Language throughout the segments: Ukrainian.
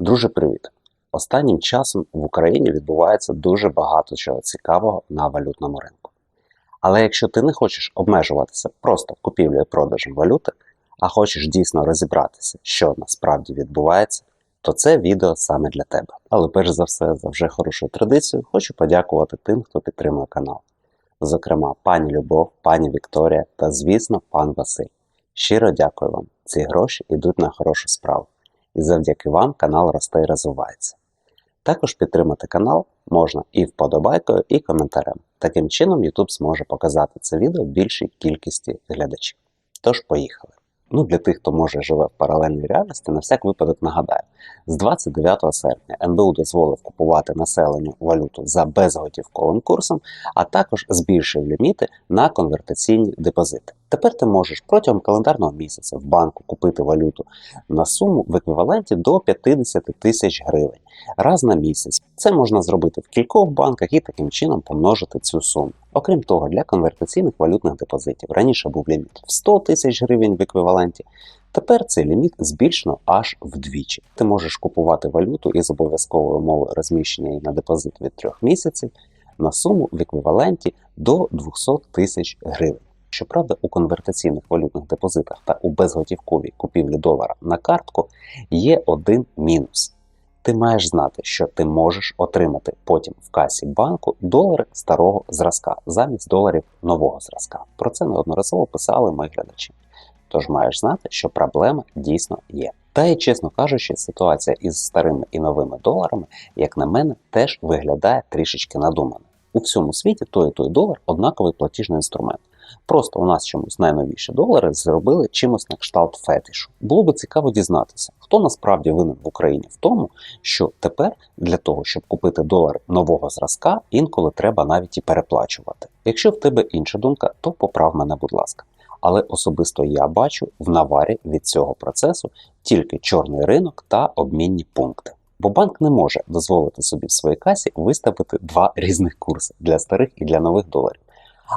Друже, привіт! Останнім часом в Україні відбувається дуже багато чого цікавого на валютному ринку. Але якщо ти не хочеш обмежуватися просто купівлею і продажем валюти, а хочеш дійсно розібратися, що насправді відбувається, то це відео саме для тебе. Але перш за все, за вже хорошою традицією, хочу подякувати тим, хто підтримує канал. Зокрема, пані Любов, пані Вікторія та, звісно, пан Василь. Щиро дякую вам. Ці гроші йдуть на хорошу справу і завдяки вам канал росте і розвивається. Також підтримати канал можна і вподобайкою, і коментарем. Таким чином YouTube зможе показати це відео більшій кількості глядачів. Тож, поїхали. Ну, для тих, хто може живе в паралельній реальності, на всяк випадок нагадаю, з 29 серпня НБУ дозволив купувати населенню валюту за безготівковим курсом, а також збільшив ліміти на конвертаційні депозити. Тепер ти можеш протягом календарного місяця в банку купити валюту на суму в еквіваленті до 50 тисяч гривень раз на місяць. Це можна зробити в кількох банках і таким чином помножити цю суму. Окрім того, для конвертаційних валютних депозитів раніше був ліміт в 100 тисяч гривень в еквіваленті. Тепер цей ліміт збільшено аж вдвічі. Ти можеш купувати валюту із обов'язковою умовою розміщення її на депозит від 3 місяців на суму в еквіваленті до 200 тисяч гривень. Щоправда, у конвертаційних валютних депозитах та у безготівковій купівлі долара на картку є один мінус. Ти маєш знати, що ти можеш отримати потім в касі банку долари старого зразка замість доларів нового зразка. Про це неодноразово писали мої глядачі. Тож маєш знати, що проблема дійсно є. Та й, чесно кажучи, ситуація із старими і новими доларами, як на мене, теж виглядає трішечки надумано. У всьому світі той і той долар однаковий платіжний інструмент. Просто у нас чомусь найновіші долари зробили чимось на кшталт фетишу. Було би цікаво дізнатися, хто насправді винен в Україні в тому, що тепер для того, щоб купити долари нового зразка, інколи треба навіть і переплачувати. Якщо в тебе інша думка, то поправ мене, будь ласка. Але особисто я бачу в наварі від цього процесу тільки чорний ринок та обмінні пункти. Бо банк не може дозволити собі в своїй касі виставити два різних курси для старих і для нових доларів.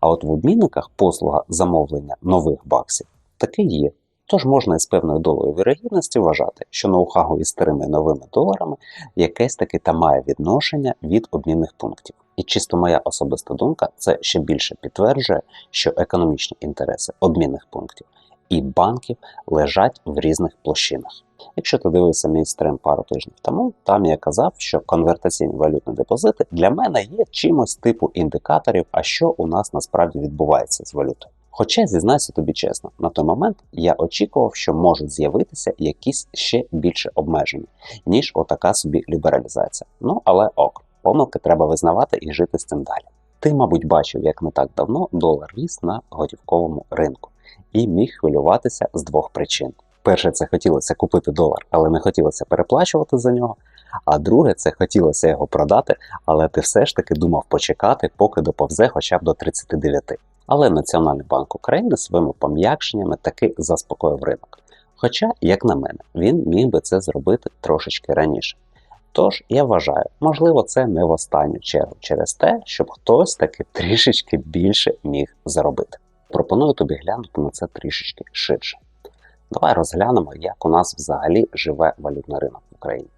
А от в обмінниках послуга замовлення нових баксів таки є. Тож можна із певною долею вірогідності вважати, що ноу-хау із старими новими доларами якесь таки та має відношення від обмінних пунктів. І чисто моя особиста думка це ще більше підтверджує, що економічні інтереси обмінних пунктів і банків лежать в різних площинах. Якщо ти дивився мій стрим пару тижнів тому, там я казав, що конвертаційні валютні депозити для мене є чимось типу індикаторів, а що у нас насправді відбувається з валютою. Хоча, зізнаюся тобі чесно, на той момент я очікував, що можуть з'явитися якісь ще більше обмеження, ніж отака собі лібералізація. Ну але ок, помилки треба визнавати і жити з цим далі. Ти, мабуть, бачив, як не так давно долар ріс на готівковому ринку і міг хвилюватися з двох причин. Перше, це хотілося купити долар, але не хотілося переплачувати за нього. А друге, це хотілося його продати, але ти все ж таки думав почекати, поки доповзе хоча б до 39. Але Національний банк України своїми пом'якшеннями таки заспокоїв ринок. Хоча, як на мене, він міг би це зробити трошечки раніше. Тож я вважаю, можливо, це не в останню чергу через те, щоб хтось таки трішечки більше міг заробити. Пропоную тобі глянути на це трішечки ширше. Давай розглянемо, як у нас взагалі живе валютний ринок в Україні.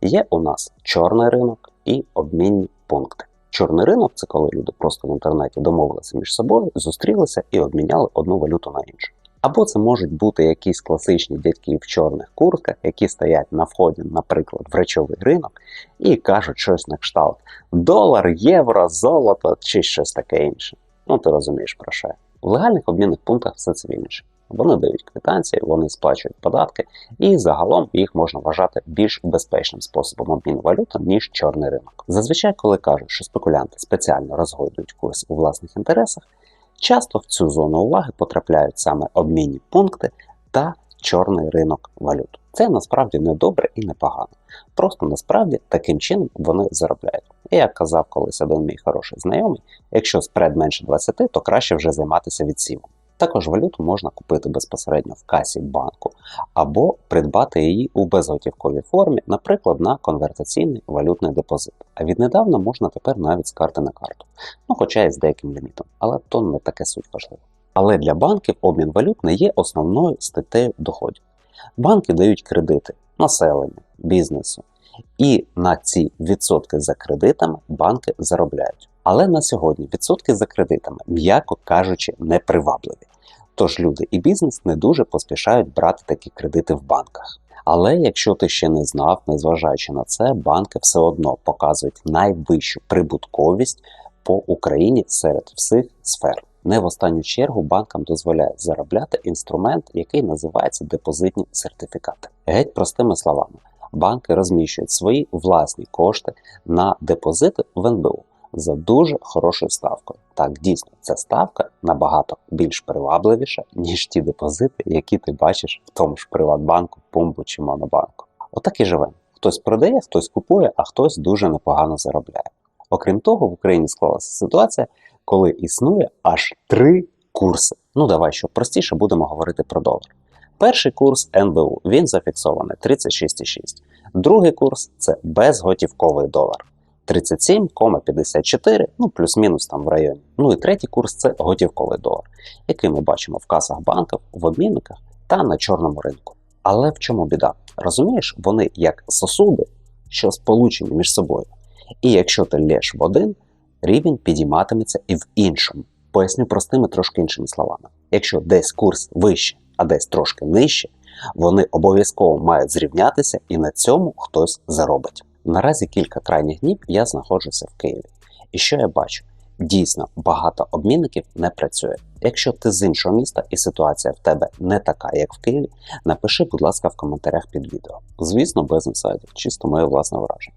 Є у нас чорний ринок і обмінні пункти. Чорний ринок це коли люди просто в інтернеті домовилися між собою, зустрілися і обміняли одну валюту на іншу. Або це можуть бути якісь класичні дядьки в чорних куртках, які стоять на вході, наприклад, в речовий ринок, і кажуть щось на кшталт: долар, євро, золото чи щось таке інше. Ну ти розумієш про що. я. В легальних обмінних пунктах все цивільніше. Вони дають квитанції, вони сплачують податки, і загалом їх можна вважати більш безпечним способом обміну валюти, ніж чорний ринок. Зазвичай, коли кажуть, що спекулянти спеціально розгойдують курс у власних інтересах, часто в цю зону уваги потрапляють саме обмінні пункти та чорний ринок валют. Це насправді не добре і не погано. Просто насправді таким чином вони заробляють. І як казав колись один мій хороший знайомий, якщо спред менше 20, то краще вже займатися відсівом. Також валюту можна купити безпосередньо в касі банку або придбати її у безготівковій формі, наприклад, на конвертаційний валютний депозит. А віднедавна можна тепер навіть з карти на карту, ну хоча і з деяким лімітом, але то не таке суть важливо. Але для банків обмін валют не є основною статтею доходів. Банки дають кредити населенню, бізнесу. І на ці відсотки за кредитами банки заробляють. Але на сьогодні відсотки за кредитами, м'яко кажучи, непривабливі. Тож люди і бізнес не дуже поспішають брати такі кредити в банках. Але якщо ти ще не знав, незважаючи на це, банки все одно показують найвищу прибутковість по Україні серед всіх сфер. Не в останню чергу банкам дозволяє заробляти інструмент, який називається депозитні сертифікати. Геть простими словами, банки розміщують свої власні кошти на депозити в НБУ за дуже хорошою ставкою. Так, дійсно, ця ставка набагато більш привабливіша, ніж ті депозити, які ти бачиш в тому ж Приватбанку, Пумбу чи Монобанку. Отак і живемо. Хтось продає, хтось купує, а хтось дуже непогано заробляє. Окрім того, в Україні склалася ситуація, коли існує аж три курси. Ну давай, щоб простіше будемо говорити про долар. Перший курс НБУ, він зафіксований 36,6. Другий курс це безготівковий долар. 37,54, ну плюс-мінус там в районі. Ну і третій курс це готівковий долар, який ми бачимо в касах банків, в обмінниках та на чорному ринку. Але в чому біда? Розумієш, вони як сосуди, що сполучені між собою. І якщо ти лєш в один, рівень підійматиметься і в іншому. Поясню простими трошки іншими словами. Якщо десь курс вище, а десь трошки нижче, вони обов'язково мають зрівнятися і на цьому хтось заробить. Наразі кілька крайніх днів я знаходжуся в Києві. І що я бачу? Дійсно, багато обмінників не працює. Якщо ти з іншого міста і ситуація в тебе не така, як в Києві, напиши, будь ласка, в коментарях під відео. Звісно, без інсайдів, чисто моє власне враження.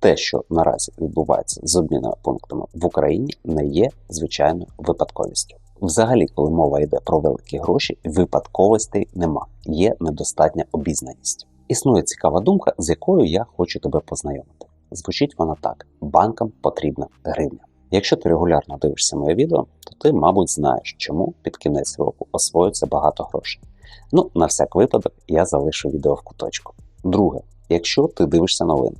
Те, що наразі відбувається з обмінними пунктами в Україні, не є звичайною випадковістю. Взагалі, коли мова йде про великі гроші, випадковостей нема, є недостатня обізнаність. Існує цікава думка, з якою я хочу тебе познайомити. Звучить вона так: банкам потрібна гривня. Якщо ти регулярно дивишся моє відео, то ти, мабуть, знаєш, чому під кінець року освоюється багато грошей. Ну, на всяк випадок, я залишу відео в куточку. Друге, якщо ти дивишся новини,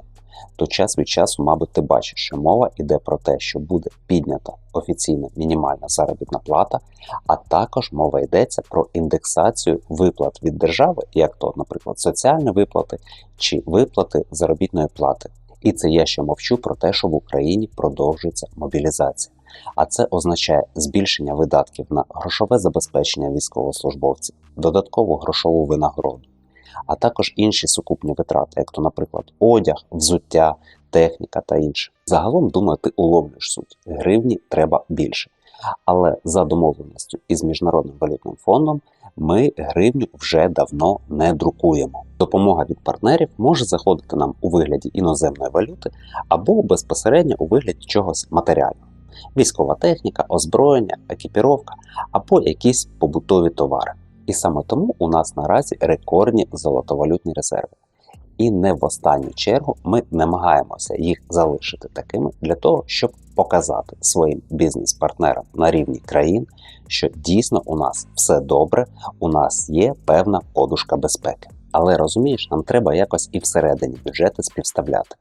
то час від часу, мабуть, ти бачиш, що мова йде про те, що буде піднята офіційна мінімальна заробітна плата, а також мова йдеться про індексацію виплат від держави, як то, наприклад, соціальні виплати чи виплати заробітної плати. І це я ще мовчу про те, що в Україні продовжується мобілізація. А це означає збільшення видатків на грошове забезпечення військовослужбовців, додаткову грошову винагороду, а також інші сукупні витрати, як то, наприклад, одяг, взуття, техніка та інше. Загалом, думаю, ти уловлюєш суть. Гривні треба більше. Але за домовленістю із Міжнародним валютним фондом ми гривню вже давно не друкуємо. Допомога від партнерів може заходити нам у вигляді іноземної валюти або безпосередньо у вигляді чогось матеріального. Військова техніка, озброєння, екіпіровка або якісь побутові товари. І саме тому у нас наразі рекордні золотовалютні резерви. І не в останню чергу ми намагаємося їх залишити такими для того, щоб показати своїм бізнес-партнерам на рівні країн, що дійсно у нас все добре, у нас є певна подушка безпеки. Але розумієш, нам треба якось і всередині бюджети співставляти.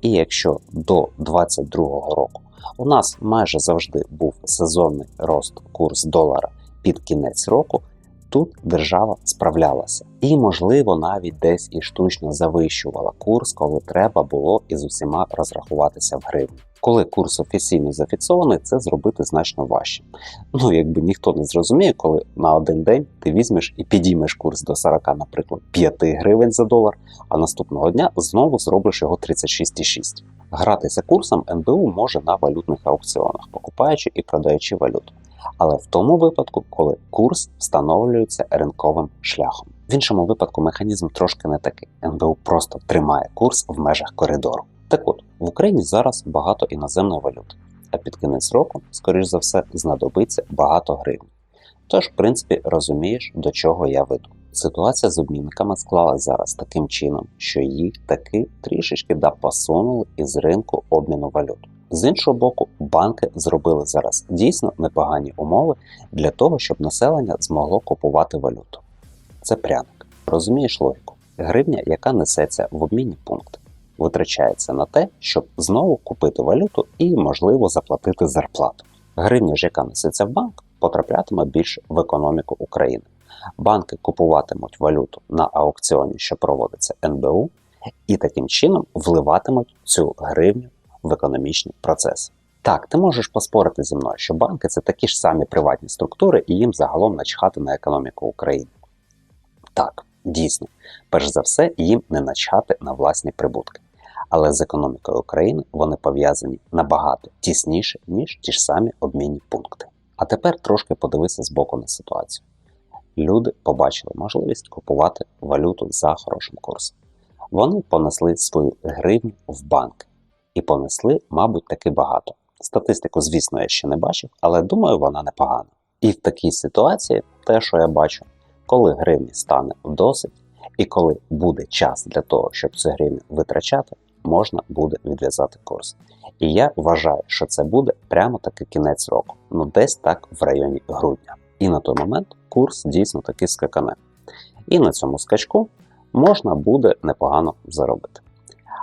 І якщо до 2022 року у нас майже завжди був сезонний рост курс долара під кінець року, тут держава справлялася і, можливо, навіть десь і штучно завищувала курс, коли треба було із усіма розрахуватися в гривні. Коли курс офіційно зафіксований, це зробити значно важче. Ну, якби ніхто не зрозуміє, коли на один день ти візьмеш і підіймеш курс до 40, наприклад, 5 гривень за долар, а наступного дня знову зробиш його 36,6. Гратися курсом НБУ може на валютних аукціонах, покупаючи і продаючи валюту. Але в тому випадку, коли курс встановлюється ринковим шляхом. В іншому випадку механізм трошки не такий. НБУ просто тримає курс в межах коридору. Так от, в Україні зараз багато іноземної валюти, а під кінець року, скоріш за все, знадобиться багато гривень. Тож, в принципі, розумієш, до чого я веду. Ситуація з обмінниками склалась зараз таким чином, що їх таки трішечки да посунули із ринку обміну валют. З іншого боку, банки зробили зараз дійсно непогані умови для того, щоб населення змогло купувати валюту. Це пряник. Розумієш логіку? Гривня, яка несеться в обмінні пункти, витрачається на те, щоб знову купити валюту і, можливо, заплатити зарплату. Гривня ж, яка несеться в банк, потраплятиме більше в економіку України. банки купуватимуть валюту на аукціоні, що проводиться НБУ, і таким чином вливатимуть цю гривню в економічні процеси. Так, ти можеш поспорити зі мною, що банки це такі ж самі приватні структури, і їм загалом начхати на економіку України. Так, дійсно, перш за все, їм не начхати на власні прибутки. Але з економікою України вони пов'язані набагато тісніше, ніж ті ж самі обмінні пункти. А тепер трошки подивися з боку на ситуацію. Люди побачили можливість купувати валюту за хорошим курсом. Вони понесли свою гривню в банк і понесли, мабуть, таки багато. Статистику, звісно, я ще не бачив, але думаю, вона непогана. І в такій ситуації, те, що я бачу, коли гривні стане досить, і коли буде час для того, щоб цю гривню витрачати, можна буде відв'язати курс. І я вважаю, що це буде прямо таки кінець року, ну десь так в районі грудня. І на той момент курс дійсно таки скакане. І на цьому скачку можна буде непогано заробити.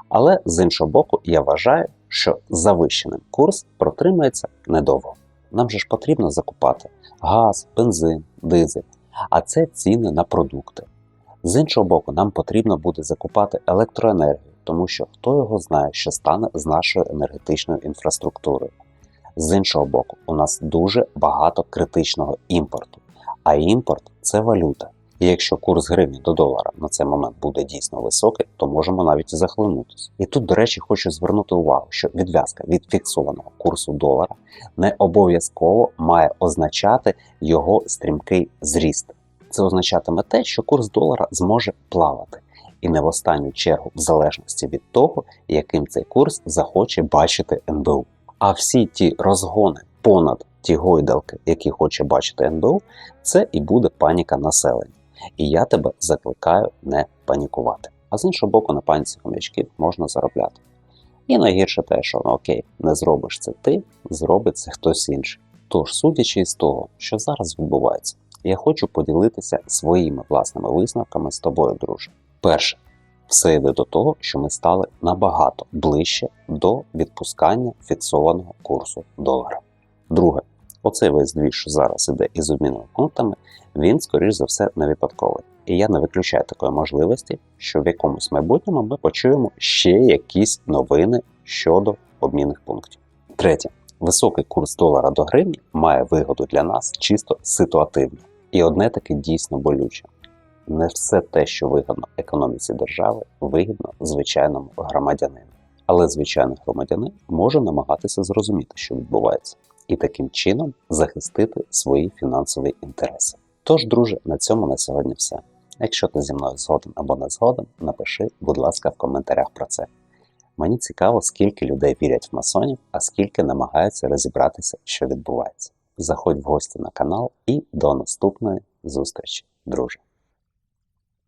Але з іншого боку, я вважаю, що завищеним курс протримається недовго. Нам же ж потрібно закупати газ, бензин, дизель, а це ціни на продукти. З іншого боку, нам потрібно буде закупати електроенергію, тому що хто його знає, що стане з нашою енергетичною інфраструктурою. З іншого боку, у нас дуже багато критичного імпорту, а імпорт це валюта. І якщо курс гривні до долара на цей момент буде дійсно високий, то можемо навіть захлинутися. І тут, до речі, хочу звернути увагу, що відв'язка від фіксованого курсу долара не обов'язково має означати його стрімкий зріст. Це означатиме те, що курс долара зможе плавати, і не в останню чергу, в залежності від того, яким цей курс захоче бачити НБУ. А всі ті розгони понад ті гойдалки, які хоче бачити НБУ, це і буде паніка населення. І я тебе закликаю не панікувати. А з іншого боку, на паніці хомячків можна заробляти. І найгірше те, що ну окей, не зробиш це ти, зробить це хтось інший. Тож, судячи із того, що зараз відбувається, я хочу поділитися своїми власними висновками з тобою, друже. Перше, все йде до того, що ми стали набагато ближче до відпускання фіксованого курсу долара. Друге, оцей весь двіж, що зараз іде із обмінними пунктами, він, скоріш за все, не випадковий. І я не виключаю такої можливості, що в якомусь майбутньому ми почуємо ще якісь новини щодо обмінних пунктів. Третє, високий курс долара до гривні має вигоду для нас чисто ситуативно. І одне таке дійсно болюче. Не все те, що вигідно економіці держави, вигідно звичайному громадянину. Але звичайний громадянин може намагатися зрозуміти, що відбувається, і таким чином захистити свої фінансові інтереси. Тож, друже, на цьому на сьогодні все. Якщо ти зі мною згоден або не згоден, напиши, будь ласка, в коментарях про це. Мені цікаво, скільки людей вірять в масонів, а скільки намагаються розібратися, що відбувається. Заходь в гості на канал і до наступної зустрічі, друже!